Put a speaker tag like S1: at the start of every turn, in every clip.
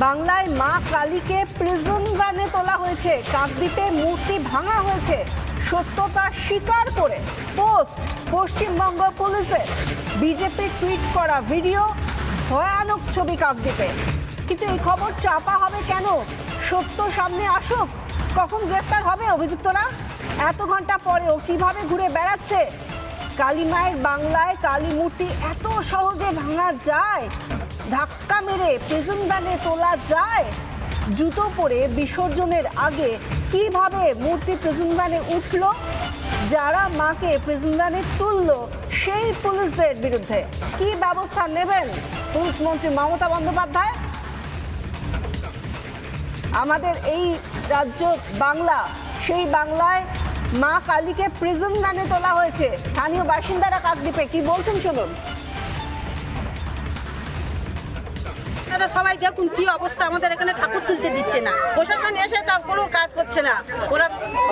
S1: বাংলায় মা কালীকে প্রিজন ভ্যানে তোলা হয়েছে। কাকদ্বীপে মূর্তি ভাঙা হয়েছে। সত্যতা স্বীকার করে পোস্ট পশ্চিমবঙ্গ পুলিশের বিজেপি টুইট করা ভিডিও ভয়ানক ছবি কাকদ্বীপে। কিন্তু এই খবর চাপা হবে কেন? সত্য সামনে আসুক। কখন গ্রেফতার হবে অভিযুক্তরা? এত ঘণ্টা পরেও কীভাবে ঘুরে বেড়াচ্ছে? কালী মায়ের বাংলায় কালী মূর্তি এত সহজে ভাঙা যায়? ধাক্কা মেরে প্রিজন তোলা যায়? জুতো পরে বিসর্জনের আগে কীভাবে মূর্তি প্রিজন ভ্যানে উঠল? যারা মাকে প্রিজন ভ্যানে তুললো, সেই পুলিশদের বিরুদ্ধে কি ব্যবস্থা নেবেন? পুলিশ মন্ত্রী মমতা বন্দ্যোপাধ্যায়? আমাদের এই রাজ্য বাংলা, সেই বাংলায় মা কালীকে প্রিজন ভ্যানে তোলা হয়েছে। স্থানীয় বাসিন্দারা কাকদ্বীপে কি বলছেন শুনুন।
S2: আপনারা সবাই দেখুন কি অবস্থা, আমাদের এখানে ঠাকুর তুলতে দিচ্ছে না। প্রশাসন এসে তার কোনো কাজ করছে না। ওরা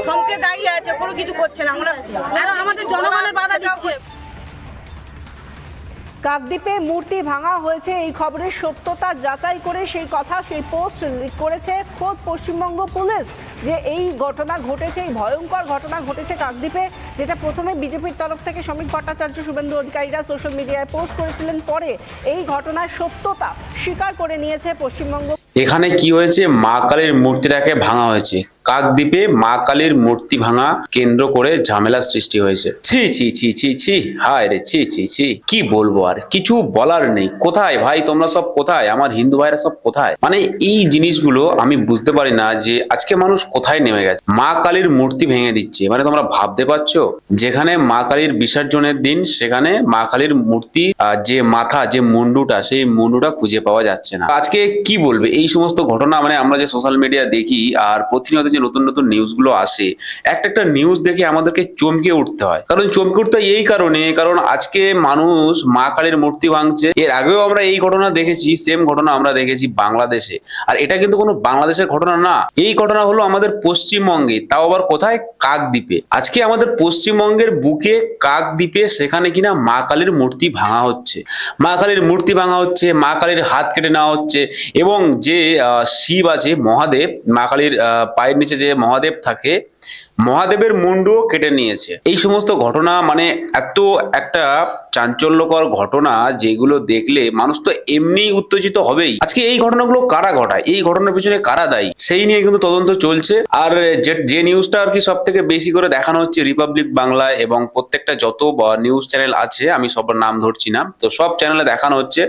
S2: থমকে দাঁড়িয়ে আছে, কোনো কিছু করছে না। আমরা আমাদের জনগণের বাধা দিচ্ছে।
S1: কাকদ্বীপে মূর্তি ভাঙা হয়েছে, এই খবরের সত্যতা যাচাই করে সেই কথা সেই পোস্ট করেছে খোদ পশ্চিমবঙ্গ পুলিশ। যে এই ঘটনা ঘটেছে, এই ভয়ঙ্কর ঘটনা ঘটেছে কাকদ্বীপে, যেটা প্রথমে বিজেপির তরফ থেকে শ্রমিক ভট্টাচার্য শুভেন্দু অধিকারীরা সোশ্যাল মিডিয়ায় পোস্ট করেছিলেন। পরে এই ঘটনার সত্যতা স্বীকার করে নিয়েছে পশ্চিমবঙ্গ
S3: এখানে কি হয়েছে? মা কালীর মূর্তিটাকে ভাঙা হয়েছে। কাকদ্বীপে মা কালীর মূর্তি ভাঙা কেন্দ্র করে ঝামেলা সৃষ্টি হয়েছে। ছি ছি ছি ছি ছি, হায় রে, ছি ছি ছি। কি বলব আর? কিছু বলার নেই। কোথায় ভাই? তোমরা সব কোথায়? আমার হিন্দু ভাইরা সব কোথায়? মানে এই জিনিসগুলো আমি বুঝতে পারি না যে আজকে মানুষ কোথায় নেমে গেছে। মা কালীর মূর্তি ভেঙে দিচ্ছে। মানে তোমরা ভাবতে পারছ? যেখানে মা কালীর বিসর্জনের দিন, সেখানে মা কালীর মূর্তি যে মাথা, যে মুন্ডুটা, সেই মুন্ডুটা খুঁজে পাওয়া যাচ্ছে না। আজকে কি বলবে? এই সমস্ত ঘটনা মানে আমরা যে সোশ্যাল মিডিয়া দেখি আর প্রতিনিয়ত যে নতুন নতুন নিউজগুলো আসে, একটা একটা নিউজ দেখে আমাদেরকে চমকে উঠতে হয়। কারণ চমকে উঠতে এই কারণে, কারণ আজকে মানুষ মা কালীর মূর্তি ভাঙছে। এর আগেও আমরা এই ঘটনা দেখেছি সেম ঘটনা আমরা দেখেছি বাংলাদেশে। আর এটা কিন্তু কোনো বাংলাদেশের ঘটনা না। এই ঘটনা হলো আমাদের পশ্চিমবঙ্গে, তাও আবার কোথায়? কাকদ্বীপে। আজকে আমাদের পশ্চিমবঙ্গের বুকে কাকদ্বীপে সেখানে কিনা মা কালীর মূর্তি ভাঙা হচ্ছে। মা কালীর মূর্তি ভাঙা হচ্ছে, মা কালীর হাত কেটে নেওয়া হচ্ছে এবং যে শিব আছে, মহাদেব, মা কালীর পায়ের নিচে যে মহাদেব থাকে, মহাদেবের মুন্ডও কেটে নিয়েছে। এই সমস্ত ঘটনা মানে এত একটা চাঞ্চল্যকর ঘটনা যেগুলো দেখলে মানুষ তো এমনি উত্তেজিত হবেই। আজকে এই ঘটনাগুলো কারা ঘটায়? এই ঘটনার পিছনে কারা দায়ী? সেই নিয়ে কিন্তু তদন্ত চলছে। আর যে নিউজটা আর কি সব থেকে বেশি করে দেখানো হচ্ছে রিপাবলিক বাংলা এবং প্রত্যেকটা যত নিউজ চ্যানেল আছে, আমি সবার নাম ধরছি না, তো সব চ্যানেলে দেখানো হচ্ছে।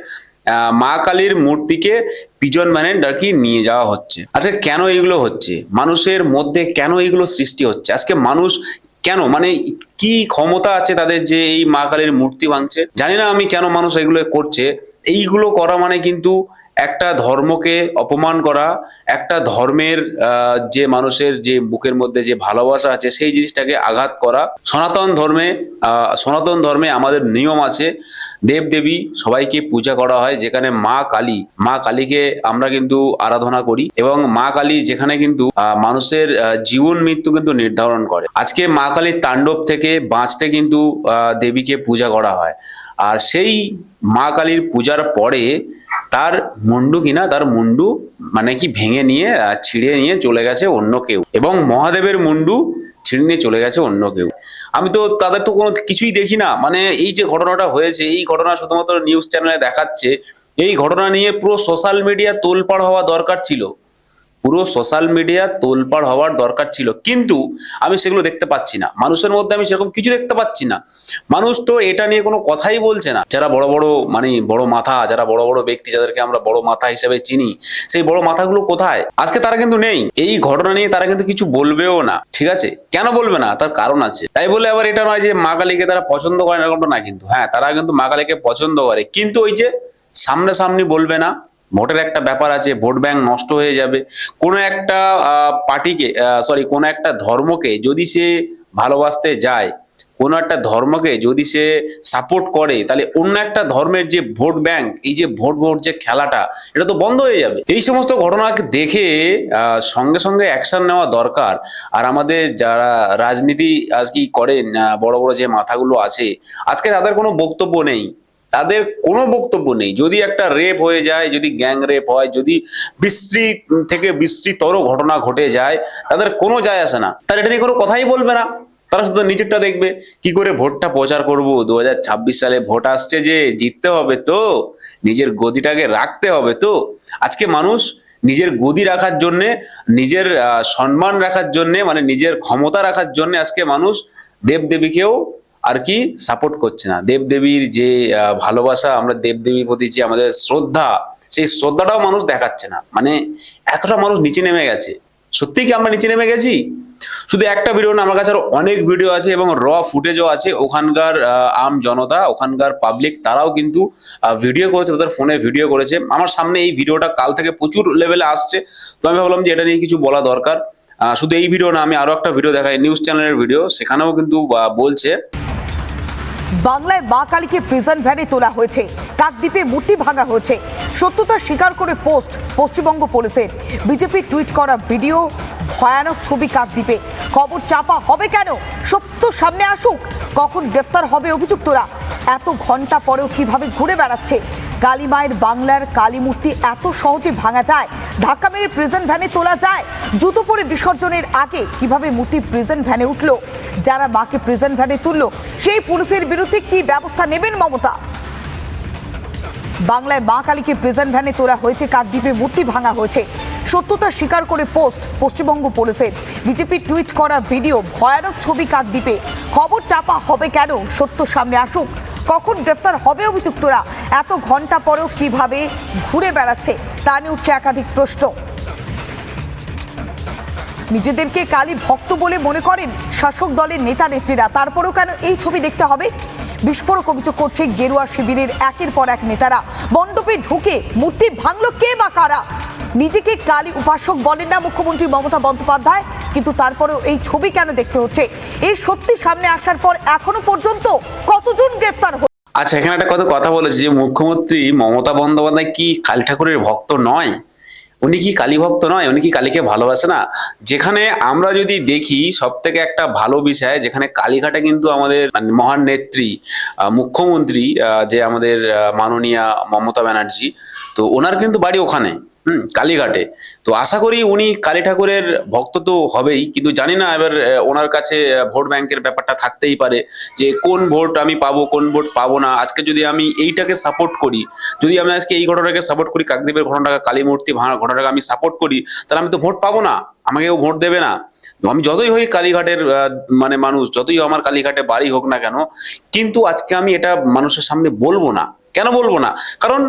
S3: মা কালীর মূর্তিকে পিজন ভ্যানে ডাকি নিয়ে যাওয়া হচ্ছে। আজকে কেন এগুলো হচ্ছে? মানুষের মধ্যে কেন এগুলো সৃষ্টি হচ্ছে? আজকে মানুষ কেন? মানে কি ক্ষমতা আছে তাদের যে এই মা কালীর মূর্তি ভাঙছে? জানি না আমি কেন মানুষ এগুলো করছে। এইগুলো করা মানে কিন্তু একটা ধর্মকে অপমান করা, একটা ধর্মের যে মানুষের যে বুকের মধ্যে যে ভালোবাসা আছে, সেই জিনিসটাকে আঘাত করা। সনাতন ধর্মে সনাতন ধর্মে আমাদের নিয়ম আছে দেব দেবী সবাইকে পূজা করা হয়, যেখানে মা কালী, মা কালীকে আমরা কিন্তু আরাধনা করি এবং মা কালী যেখানে কিন্তু মানুষের জীবন মৃত্যু কিন্তু নির্ধারণ করে। আজকে মা কালীর তাণ্ডব থেকে বাঁচতে কিন্তু দেবীকে পূজা করা হয়। আর সেই মা কালীর পূজার পরে তার মুন্ডু কিনা, তার মুন্ডু মানে কি ভেঙে নিয়ে ছিঁড়ে নিয়ে চলে গেছে অন্য কেউ। এবং মহাদেবের মুন্ডু ছিঁড়ে নিয়ে চলে গেছে অন্য কেউ। আমি তো তাদের তো কোনো কিছুই দেখি না। মানে এই যে ঘটনাটা হয়েছে, এই ঘটনা শুধুমাত্র নিউজ চ্যানেলে দেখাচ্ছে, এই ঘটনা নিয়ে পুরো সোশ্যাল মিডিয়া তোলপাড় হওয়া দরকার ছিল। পুরো সোশ্যাল মিডিয়া তোলপাড় হওয়ার দরকার ছিল। কিন্তু আমি সেগুলো দেখতে পাচ্ছি না। মানুষের মধ্যে আমি সেরকম কিছু দেখতে পাচ্ছি না। মানুষ তো এটা নিয়ে কোনো কথাই বলছে না। যারা বড় বড় মানে বড় মাথা, যারা বড় বড় ব্যক্তি, যাদেরকে আমরা বড় মাথা হিসেবে চিনি, সেই বড় মাথাগুলো কোথায়? আজকে তারা কিন্তু নেই। এই ঘটনা নিয়ে তারা কিন্তু কিছু বলবেও না। ঠিক আছে? কেন বলবে না? তার কারণ আছে। তাই বলে আবার এটা নয় যে মা কালীকে তারা পছন্দ করে না কিন্তু। হ্যাঁ তারা কিন্তু মা কালীকে পছন্দ করে। কিন্তু ওই যে সামনাসামনি বলবে না ভোটের একটা ব্যাপার আছে, ভোট ব্যাংক নষ্ট হয়ে যাবে। কোনো একটা পার্টিকে সরি কোনো একটা ধর্মকে যদি সে ভালোবাসতে যায়, কোনো একটা ধর্মকে যদি সে সাপোর্ট করে, তাহলে অন্য একটা ধর্মের যে ভোট ব্যাংক, এই যে ভোট ভোট যে খেলাটা, এটা তো বন্ধ হয়ে যাবে। এই সমস্ত ঘটনাকে দেখে সঙ্গে সঙ্গে অ্যাকশন নেওয়া দরকার। আর আমাদের যারা রাজনীতি আর কি করেন বড় বড় যে মাথাগুলো আছে, আজকে তাদের কোনো বক্তব্য নেই। তাদের কোনো বক্তব্য নেই। যদি একটা রেপ হয়ে যায়, যদি গ্যাং রেপ হয়, যদি বিশ্রী থেকে বিশ্রীতর ঘটনা ঘটে যায়, তাদের কোনো যায় আসে না। তারা এটা নিয়ে কোনো কথাই বলবে না। তারা শুধু নিজেরটা দেখবে। কি করে ভোটটা প্রচার করব? দু হাজার ছাব্বিশ সালে ভোট আসছে যে জিততে হবে তো? নিজের গদিটাকে রাখতে হবে তো? আজকে মানুষ নিজের গদি রাখার জন্যে, নিজের সম্মান রাখার জন্যে মানে নিজের ক্ষমতা রাখার জন্যে আজকে মানুষ দেবদেবীকেও আর কি সাপোর্ট করছে না। দেবদেবীর যে ভালোবাসা, আমরা দেবদেবীর প্রতি যে আমাদের শ্রদ্ধা, সেই শ্রদ্ধাটাও মানুষ দেখাচ্ছে না। মানে এতটা মানুষ নিচে নেমে গেছে। সত্যি কি আমরা নিচে নেমে গেছি? শুধু একটা ভিডিও না, আমার কাছে আরও অনেক ভিডিও আছে এবং র ফুটেজও আছে। ওখানকার আম জনতা, ওখানকার পাবলিক তারাও কিন্তু ভিডিও করেছে, তাদের ফোনে ভিডিও করেছে। আমার সামনে এই ভিডিওটা কাল থেকে প্রচুর লেভেলে আসছে। তো আমি ভাবলাম যে এটা নিয়ে কিছু বলা দরকার। শুধু এই ভিডিও না, আমি আরও একটা ভিডিও দেখাই নিউজ চ্যানেলের ভিডিও সেখানেও কিন্তু বলছে
S4: বাংলায় মা কালীকে প্রিজন ভ্যানে তোলা হয়েছে। কাকদ্বীপে মূর্তি ভাঙা হয়েছে। সত্যতা স্বীকার করে পোস্ট পশ্চিমবঙ্গ পুলিশের বিজেপি টুইট করা ভিডিও ভয়ানক ছবি কাকদ্বীপে। খবর চাপা হবে কেন? সত্য সামনে আসুক। কখন গ্রেফতার হবে অভিযুক্তরা? এত ঘণ্টা পরেও কীভাবে ঘুরে বেড়াচ্ছে? কালী মায়ের বাংলার কালী মূর্তি এত সহজে ভাঙা যায়। ধাক্কা মেরে প্রিজন ভ্যানে তোলা যায়। জুতো পরে বিসর্জনের আগে কীভাবে মূর্তি প্রিজন ভ্যানে উঠল? যারা মাকে প্রিজন ভ্যানে তুললো, সেই পুলিশের বিরুদ্ধে কি ব্যবস্থা নেবেন মমতা? বাংলায় মা কালীকে প্রেজেন্ট ভ্যানে তোলা হয়েছে, কাকদ্বীপে মূর্তি ভাঙা হয়েছে। সত্যতা স্বীকার করে পোস্ট পশ্চিমবঙ্গ পুলিশের। বিজেপি টুইট করা ভিডিও ভয়ানক ছবি কাকদ্বীপে। খবর চাপা হবে কেন? সত্য সামনে আসুক। কখন গ্রেফতার হবে অভিযুক্তরা? এত ঘণ্টা পরেও কীভাবে ঘুরে বেড়াচ্ছে? তা নিয়ে উঠছে একাধিক প্রশ্ন। নিজেদেরকে কালী ভক্ত বলে মনে করেন শাসক দলের নেতা নেত্রীরা। তারপরেও কেন এই ছবি দেখতে হবে? বিস্ফোরক অভিযোগ করছে গেরুয়া শিবিরের একের পর এক নেতারা। মণ্ডপে ঢুকে মূর্তি ভাঙলো কে বা কারা? নিজেকে কালী উপাসক বলেন না মুখ্যমন্ত্রী মমতা বন্দ্যোপাধ্যায়। কিন্তু তারপরেও এই ছবি কেন দেখতে হচ্ছে? এই সত্যি সামনে আসার পর এখনও পর্যন্ত কতজন গ্রেপ্তার
S3: আচ্ছা এখানে একটা কথা কথা বলেছে যে মুখ্যমন্ত্রী মমতা বন্দ্যোপাধ্যায় কি কালী ঠাকুরের ভক্ত নয়? উনি কি কালী ভক্ত নয়? উনি কি কালীকে ভালোবাসে না? যেখানে আমরা যদি দেখি সব থেকে একটা ভালো বিষয়, যেখানে কালীঘাটে কিন্তু আমাদের মানে মহান নেত্রী মুখ্যমন্ত্রী যে আমাদের মাননীয়া মমতা ব্যানার্জি, তো ওনার কিন্তু বাড়ি ওখানে। হুম, কালীঘাটে। তো আশা করি উনি কালী ঠাকুরের ভক্ত তো হবেই, কিন্তু জানি না এবার ওনার কাছে ভোট ব্যাংকের ব্যাপারটা থাকতেই পারে যে কোন ভোট আমি পাবো, কোন ভোট পাবো না। আজকে যদি আমি এইটাকে সাপোর্ট করি, যদি আমি আজকে এই ঘটনাটাকে সাপোর্ট করি, কাকদ্বীপের ঘটনাটাকে কালী মূর্তি ভাঙার ঘটনাটাকে আমি সাপোর্ট করি, তাহলে আমি তো ভোট পাবো না আমাকে কেউ ভোট দেবে না। আমি যতই হই কালীঘাটের মানে মানুষ, যতই আমার কালীঘাটে বাড়ি হোক না কেন, কিন্তু আজকে আমি এটা মানুষের সামনে বলব না। কেন বলব না? কারণ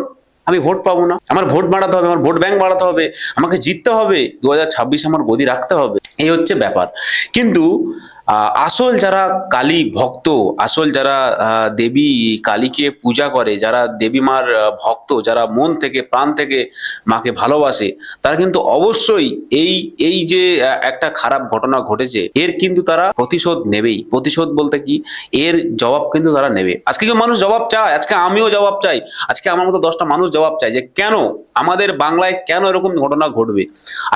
S3: আমি ভোট পাবো না। আমার ভোট বাড়াতে হবে, আমার ভোট ব্যাংক বাড়াতে হবে, আমাকে জিততে হবে। দু হাজার ছাব্বিশ আমার গদি রাখতে হবে। এই হচ্ছে ব্যাপার। কিন্তু আসল যারা কালী ভক্ত, আসল যারা দেবী কালীকে পূজা করে, যারা দেবী মার ভক্ত, যারা মন থেকে, প্রাণ থেকে মাকে ভালোবাসে, তারা কিন্তু অবশ্যই এই এই যে একটা খারাপ ঘটনা ঘটেছে, এর কিন্তু তারা প্রতিশোধ নেবেই। প্রতিশোধ বলতে কি? এর জবাব কিন্তু তারা নেবে। আজকে কেউ মানুষ জবাব চায়, আজকে আমিও জবাব চাই, আজকে আমার মতো দশটা মানুষ জবাব চাই যে, কেন? আমাদের বাংলায় কেন এরকম ঘটনা ঘটবে?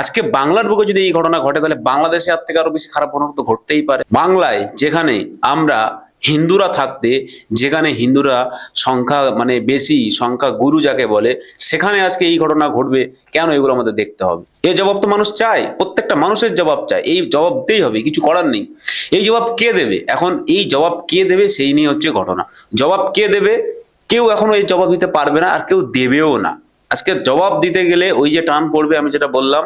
S3: আজকে বাংলার বুকে যদি এই ঘটনা ঘটে, তাহলে বাংলাদেশে আর থেকে আরও বেশি খারাপ ঘটনা তো ঘটতেই পারে। বাংলায় যেখানে আমরা হিন্দুরা থাকতে, যেখানে হিন্দুরা সংখ্যা মানে বেশি সংখ্যা গুরু যাকে বলে, সেখানে আজকে এই ঘটনা ঘটবে, কেন এগুলো আমাদের দেখতে হবে? এই জবাব তো মানুষ চায়, প্রত্যেকটা মানুষের জবাব চায়, এই জবাব দিতেই হবে, কিছু করার নেই। এই জবাব কে দেবে? এখন এই জবাব কে দেবে সেই নিয়ে হচ্ছে ঘটনা। জবাব কে দেবে? কেউ এখনও এই জবাব দিতে পারবে না আর কেউ দেবেও না। আজকে জবাব দিতে গেলে ওই যে টান পড়বে, আমি যেটা বললাম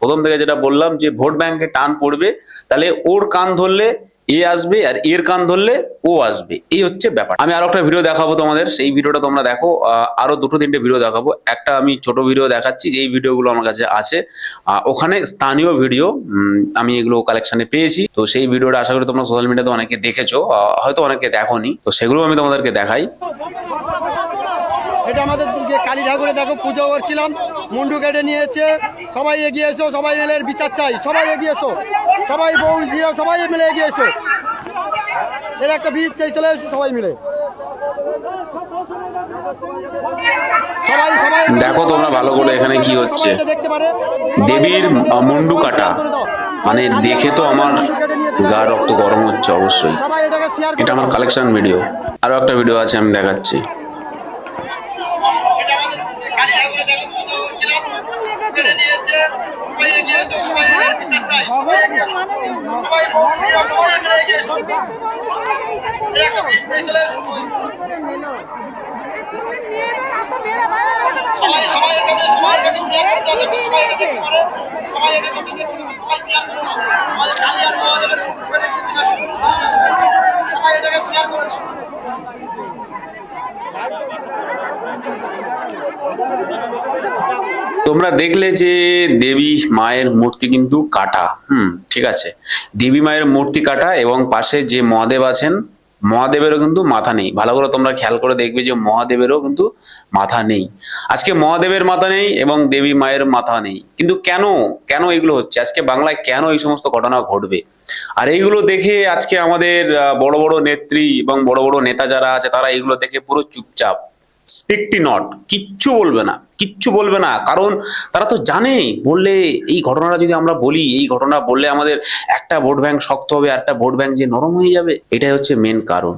S3: প্রথম থেকে যেটা বললাম যে ভোট ব্যাংকে টান পড়বে, তাহলে ওর কান ধরলে এ আসবে আর এর কান ধরলে ও আসবে। এই হচ্ছে ব্যাপার। আমি আরও একটা ভিডিও দেখাবো তোমাদের। সেই ভিডিওটা তোমরা দেখো। আরও দুটো তিনটে ভিডিও দেখাবো। একটা আমি ছোট ভিডিও দেখাচ্ছি যে যেই ভিডিওগুলো আমার কাছে আছে। ওখানে স্থানীয় ভিডিও আমি এগুলো কালেকশনে পেয়েছি। তো সেই ভিডিওটা আশা করি তোমরা সোশ্যাল মিডিয়াতে অনেকে দেখেছ। হয়তো অনেকে দেখোনি। তো সেগুলো আমি তোমাদেরকে দেখাই।
S5: এটা আমাদের কালী ঠাকুরে দেখো পুজো করছিলাম মুন্ডু কেটে নিয়েছে। সবাই এগিয়ে এসো সবাই মিলে বিচার চাই। সবাই এগিয়ে এসো। সবাই বউ জিরা সবাই মিলে এগিয়ে এসো। এর একটা ভিড় চাই চলে এসো সবাই মিলে।
S3: দেখো তোমরা ভালো করে এখানে কি হচ্ছে। দেবীর মুন্ডু কাটা। মানে দেখে তো আমার গা রক্ত গরম হচ্ছে অবশ্যই। এটা আমার কালেকশন ভিডিও আরও একটা ভিডিও আছে আমি দেখাচ্ছি।
S5: এসো সবাই মিলে বিচার চাই সবাই এগিয়ে সবাই বৌদিরা সবাই এগিয়ে এসো একটা মিনিট চলে এসো সবাই সবাই কাছে সবার কাছে শেয়ার করতে হবে সবাই কাছে সবাই এটাকে সবাই শেয়ার করুন আমাদের চালি আর সবাই এটাকে শেয়ার করে দাও।
S3: তোমরা দেখলে যে দেবী মায়ের মূর্তি কিন্তু কাটা, হুম, ঠিক আছে। দেবী মায়ের মূর্তি কাটা এবং পাশে যে মহাদেব আছেন, মহাদেবেরও কিন্তু মাথা নেই। ভালো করে তোমরা খেয়াল করে দেখবে যে মহাদেবেরও কিন্তু মাথা নেই। আজকে মহাদেবের মাথা নেই এবং দেবী মায়ের মাথা নেই। কিন্তু কেন কেন এগুলো হচ্ছে? আজকে বাংলায় কেন এই সমস্ত ঘটনা ঘটবে? আর এইগুলো দেখে আজকে আমাদের বড় বড় নেত্রী এবং বড় বড় নেতা যারা আছে, তারা এইগুলো দেখে পুরো চুপচাপ। স্পিকটি নট কিচ্ছু বলবে না, কিচ্ছু বলবে না। কারণ তারা তো জানে, বললে এই ঘটনাটা যদি আমরা বলি, এই ঘটনা বললে আমাদের একটা ভোট ব্যাংক শক্ত হবে একটা ভোট ব্যাংক যে নরম হয়ে যাবে, এটাই হচ্ছে মেন কারণ।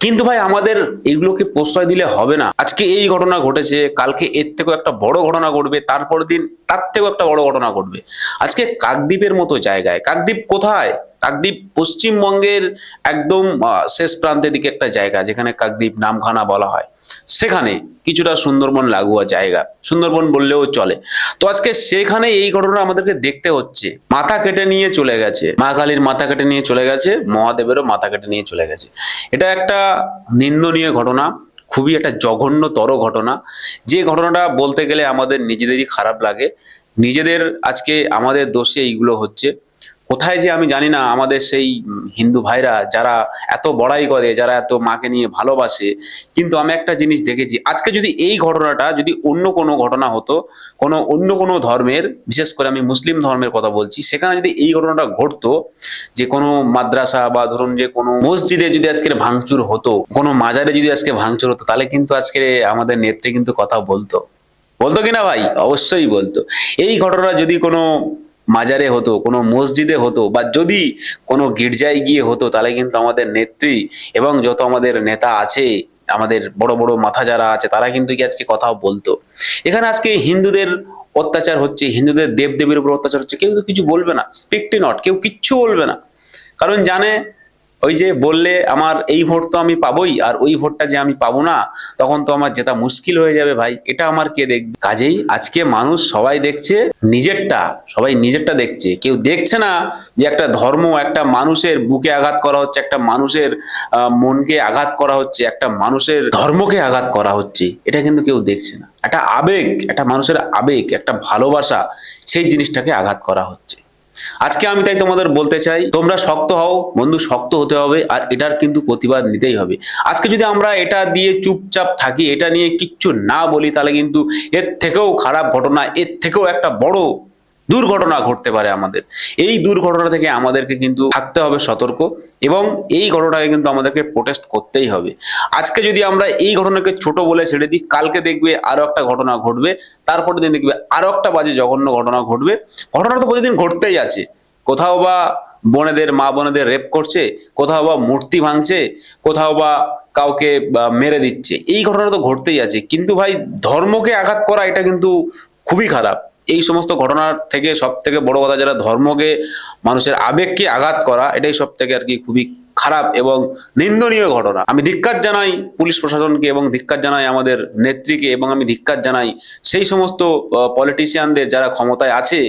S3: কিন্তু ভাই, আমাদের এগুলোকে প্রশ্রয় দিলে হবে না। আজকে এই ঘটনা ঘটেছে, কালকে এর থেকেও একটা বড় ঘটনা ঘটবে তারপর দিন তার থেকেও একটা বড় ঘটনা ঘটবে। আজকে কাকদ্বীপের মতো জায়গায়, কাকদ্বীপ কোথায়? কাকদ্বীপ পশ্চিমবঙ্গের একদম শেষ প্রান্তের দিকে একটা জায়গা, যেখানে কাকদ্বীপ নামখানা বলা হয়। সেখানে কিছুটা সুন্দরবন লাগোয়া জায়গা। সুন্দরবন বললেও চলে। তো আজকে সেখানে এই ঘটনা আমাদেরকে দেখতে হচ্ছে। মাথা কেটে নিয়ে চলে গেছে। মা কালীর মাথা কেটে নিয়ে চলে গেছে, মহাদেবেরও মাথা কেটে নিয়ে চলে গেছে। এটা একটা নিন্দনীয় ঘটনা, খুবই একটা জঘন্যতর ঘটনা। যে ঘটনাটা বলতে গেলে আমাদের নিজেদেরই খারাপ লাগে। নিজেদের আজকে আমাদের দোষে এইগুলো হচ্ছে। কোথায় যে আমি জানি না, আমাদের সেই হিন্দু ভাইরা যারা এত বড়াই করে, যারা এত মাকে নিয়ে ভালোবাসে, কিন্তু আমি একটা জিনিস দেখেছি, আজকে যদি এই ঘটনাটা যদি অন্য কোনো ঘটনা হতো, কোনো অন্য কোনো ধর্মের, বিশেষ করে আমি মুসলিম ধর্মের কথা বলছি, সেখানে যদি এই ঘটনাটা ঘটতো, যে কোনো মাদ্রাসা বা ধরুন যে কোনো মসজিদে যদি আজকের ভাঙচুর হতো, কোনো মাজারে যদি আজকে ভাঙচুর হতো, তাহলে কিন্তু আজকে আমাদের নেত্রী কিন্তু কথা বলতো। বলতো কিনা ভাই? অবশ্যই বলতো। এই ঘটনা যদি কোনো মাজারে হতো, কোনো মসজিদে হতো, বা যদি কোনো গির্জায় গিয়ে হতো, তাহলে কিন্তু আমাদের নেত্রী এবং যত আমাদের নেতা আছে, আমাদের বড় বড় মাথা যারা আছে, তারা কিন্তু কি আজকে কথাও বলতো। এখানে আজকে হিন্দুদের অত্যাচার হচ্ছে, হিন্দুদের দেবদেবীর উপর অত্যাচার হচ্ছে, কেউ তো কিছু বলবে না স্পিকটি নট কেউ কিচ্ছু বলবে না। কারণ জানে ওই যে বললে আমার এই ভোট তো আমি পাবোই আর ওই ভোটটা যে আমি পাবো না, তখন তো আমার জেতা মুশকিল হয়ে যাবে ভাই। এটা আমার কে দেখবে? কাজেই আজকে মানুষ সবাই দেখছে, নিজেরটা, সবাই নিজেরটা দেখছে। কেউ দেখছে না যে একটা ধর্ম, একটা মানুষের বুকে আঘাত করা হচ্ছে, একটা মানুষের মনকে আঘাত করা হচ্ছে, একটা মানুষের ধর্মকে আঘাত করা হচ্ছে। এটা কিন্তু কেউ দেখছে না। একটা আবেগ, একটা মানুষের আবেগ, একটা ভালোবাসা, সেই জিনিসটাকে আঘাত করা হচ্ছে। আজকে আমি তাই তোমাদের বলতে চাই, তোমরা শক্ত হও, বন্ধু শক্ত হতে হবে আর এটার কিন্তু প্রতিবাদ নিতেই হবে। আজকে যদি আমরা এটা দিয়ে চুপচাপ থাকি, এটা নিয়ে কিচ্ছু না বলি, তাহলে কিন্তু এর থেকেও খারাপ ঘটনা, এর থেকেও একটা বড় দুর্ঘটনা ঘটতে পারে আমাদের। এই দুর্ঘটনা থেকে আমাদেরকে কিন্তু থাকতে হবে সতর্ক এবং এই ঘটনাকে কিন্তু আমাদেরকে প্রোটেস্ট করতেই হবে। আজকে যদি আমরা এই ঘটনাকে ছোট বলে ছেড়ে দিই, কালকে দেখবে আরও একটা ঘটনা ঘটবে তারপরে দিন দেখবে আরও একটা বাজে জঘন্য ঘটনা ঘটবে। ঘটনা তো প্রতিদিন ঘটতেই আছে। কোথাও বা বোনেদের, মা বোনেদের রেপ করছে, কোথাও বা মূর্তি ভাঙছে, কোথাও বা কাউকে মেরে দিচ্ছে, এই ঘটনা তো ঘটতেই আছে। কিন্তু ভাই, ধর্মকে আঘাত করা এটা কিন্তু খুবই খারাপ। এই সমস্ত ঘটনার থেকে সব থেকে বড় কথা যারা ধর্মকে, মানুষের আবেগকে আঘাত করা, এটাই সব থেকে আর কি খুবই খারাপ এবং নিন্দনীয় ঘটনা। আমি ধিক্কার জানাই পুলিশ প্রশাসনকে এবং ধিক্কার জানাই আমাদের নেত্রীকে এবং আমি ধিক্কার জানাই সেই সমস্ত পলিটিশিয়ানদের যারা ক্ষমতায় আছে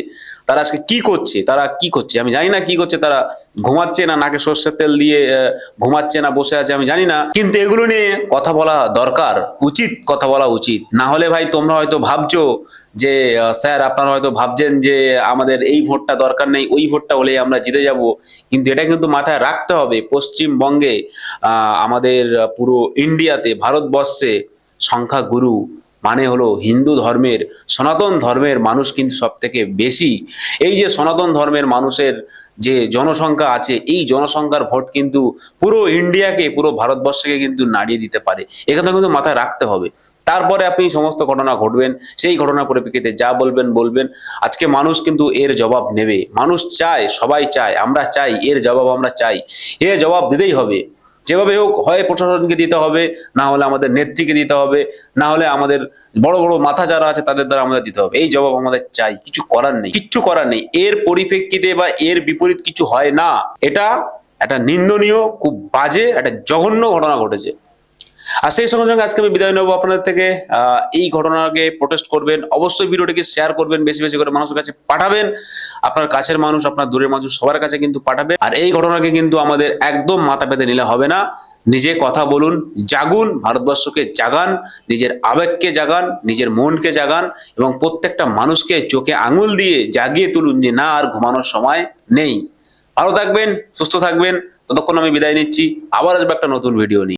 S3: তারা আজকে কি করছে? তারা কি করছে? আমি জানি না কি করছে। তারা ঘুমাচ্ছে না, নাকে সর্ষের তেল দিয়ে ঘুমাচ্ছে না, বসে আছে, আমি জানি না। কিন্তু এগুলো নিয়ে কথা বলা দরকার, উচিত কথা বলা উচিত। না হলে ভাই তোমরা হয়তো ভাবছ যে স্যার আপনারা হয়তো ভাবছেন যে, আমাদের এই ভোটটা দরকার নেই, ওই ভোটটা হলেই আমরা জিতে যাব। কিন্তু এটা কিন্তু মাথায় রাখতে হবে। পশ্চিমবঙ্গে আমাদের পুরো ইন্ডিয়াতে ভারতবর্ষে সংখ্যাগুরু মানে হলো হিন্দু ধর্মের, সনাতন ধর্মের মানুষ কিন্তু সব থেকে বেশি। এই যে সনাতন ধর্মের মানুষের যে জনসংখ্যা আছে, এই জনসংখ্যার ভোট কিন্তু পুরো ইন্ডিয়াকে, পুরো ভারতবর্ষকে কিন্তু নাড়িয়ে দিতে পারে। এখানে কিন্তু মাথায় রাখতে হবে। তারপরে আপনি সমস্ত ঘটনা ঘটবেন, সেই ঘটনার পরিপ্রেক্ষিতে যা বলবেন বলবেন। আজকে মানুষ কিন্তু এর জবাব নেবে। মানুষ চায়, সবাই চায়, আমরা চাই, এর জবাব আমরা চাই। এর জবাব দিতেই হবে। যেভাবে হোক, হয় প্রশাসনকে দিতে হবে, না হলে আমাদের নেত্রীকে দিতে হবে, না হলে আমাদের বড় বড় মাথা যারা আছে তাদের দ্বারা আমাদের দিতে হবে। এই জবাব আমাদের চাই, কিছু করার নেই, কিচ্ছু করার নেই। এর পরিপ্রেক্ষিতে বা এর বিপরীত কিছু হয় না। এটা একটা নিন্দনীয়, খুব বাজে, একটা জঘন্য ঘটনা ঘটেছে। আর সেই সঙ্গে সঙ্গে আজকে আমি বিদায় নেব আপনাদের থেকে। এই ঘটনাকে প্রোটেস্ট করবেন, অবশ্যই ভিডিওটিকে শেয়ার করবেন, বেশি বেশি করে মানুষের কাছে পাঠাবেন। আপনার কাছের মানুষ, আপনার দূরের মানুষ সবার কাছে কিন্তু পাঠাবেন আর এই ঘটনাকে কিন্তু আমাদের একদম মাথা পেতে নিলে হবে না। নিজে কথা বলুন, জাগুন, ভারতবর্ষকে জাগান, নিজের আবেগকে জাগান, নিজের মনকে জাগান এবং প্রত্যেকটা মানুষকে চোখে আঙুল দিয়ে জাগিয়ে তুলুন যে না, আর ঘুমানোর সময় নেই। ভালো থাকবেন, সুস্থ থাকবেন। ততক্ষণ আমি বিদায় নিচ্ছি। আবার আসব একটা নতুন ভিডিও নিয়ে।